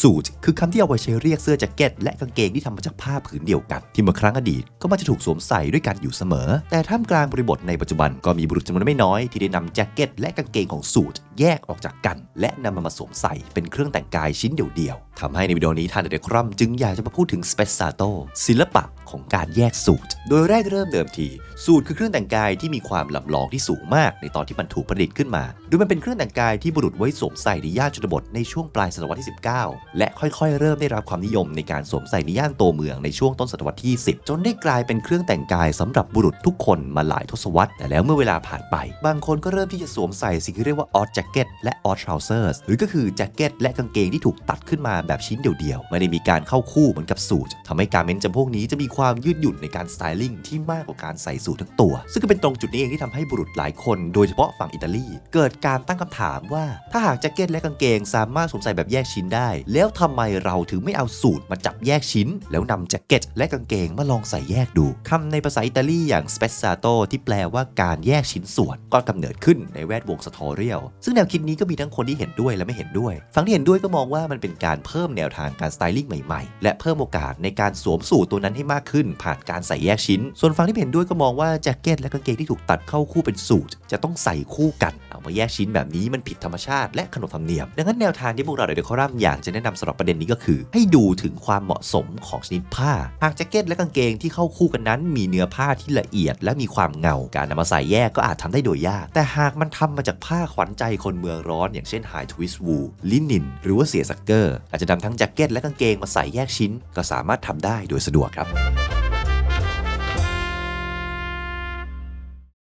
สูทคือคำที่เอาไว้ใช้เรียกเสื้อแจ็คเก็ตและกางเกงที่ทำมาจากผ้าผืนเดียวกัน ที่เมื่อครั้งอดีตก็มักจะถูกสวมใส่ด้วยกันอยู่เสมอ แต่ท่ามกลางบริบทในปัจจุบันก็มีบุรุษจำนวนไม่น้อยที่ได้นำแจ็คเก็ตและกางเกงของสูท แยกออกจากกัน และนำมันมาสวมใส่เป็นเครื่องแต่งกายชิ้นเดียวๆทำให้ในวิดีโอนี้ท่านเดอะครัมจึงอยากจะมาพูดถึงสเปซซาโตศิลปะของการแยกสูทโดยแรกเริ่มเดิมที สูทคือเครื่องแต่งกายที่มีความลำลองที่สูงมากในตอนที่มันถูกประดิษฐ์ขึ้นมา โดยมันเป็นเครื่องแต่งกายที่บุรุษไว้สวมใส่ในย่านชนบทในช่วงปลายศตวรรษที่ 19 และค่อยๆ เริ่มได้รับความนิยมในการสวมใส่ในย่านโตเมืองในช่วงต้นศตวรรษที่ 10 จนได้กลายเป็นเครื่องแต่งกายสำหรับบุรุษทุกคนมาหลายทศวรรษแต่แล้วเมื่อเวลาผ่านไป บางคนก็เริ่มที่จะสวมใส่สิ่งที่เรียกว่าออแจเก็ตและออทร o เซอร์สหรือก็คือแจ็คเก็ตและกางเกงที่ถูกตัดขึ้นมาแบบชิ้นเดียวๆ ไม่ได้มีการเข้าคู่เหมือนกับสูททำให้การเมนจำพวกนี้จะมีความยืดหยุ่นในการสไตลิ่งที่มากกว่าการใส่สูททั้งตัว ซึ่งก็เป็นตรงจุดนี้เองที่ทำให้บุรุษหลายคน โดยเฉพาะฝั่งอิตาลี เกิดการตั้งคำถามว่า ถ้าหากแจ็คเก็ตและกางเกงสามารถสวมใส่แบบแยกชิ้นได้ แล้วทำไมเราถึงไม่เอาสูทมาจับแยกชิ้น แล้วนำแจ็คเก็ตและกางเกงมาลองใส่แยกดูคำในภาษาอิตาลีอย่าง spezzato ที่แปลว่าการแยกชิ้นส่วนก็กำเนิดขึ้นในแวดวงสตอเรียลซึ่งแนวคิดนี้ก็มีทั้งคนที่เห็นด้วยและไม่เห็นด้วย ฝั่งที่เห็นด้วยก็มองว่ามันเป็นการเพิ่มแนวทางการสไตลิ่งใหม่ๆ และเพิ่มโอกาสในการสวมสูทตัวนั้นให้มากขึ้น ผ่านการใส่แยกชิ้น ส่วนฝั่งที่เห็นด้วยก็มองว่าแจ็คเก็ตและกางเกงที่ถูกตัดเข้าคู่เป็นสูทจะต้องใส่คู่กัน เอามาแยกชิ้นแบบนี้มันผิดธรรมชาติและขนบธรรมเนียม ดังนั้นแนวทางที่พวกเราเดอะคอรัมอยากจะแนะนำสำหรับประเด็นนี้ก็คือ ให้ดูถึงความเหมาะสมของชนิดผ้า หากแจ็คเก็ตและกางเกงที่เข้าคู่กันนั้น มีเนื้อผ้าที่ละเอียด และมีความเงา การนำมาใส่แยกก็อาจทำได้โดยยาก แต่หากมันทำมาจากผ้าขวัญใจคนเมืองร้อน อย่างเช่นไฮทวิสวูลินิน หรือว่าเสียสักเกอร์ อาจจะนำทั้งแจ็คเก็ตและกางเกงมาใส่แยกชิ้น ก็สามารถทำได้โดยสะดวกครับ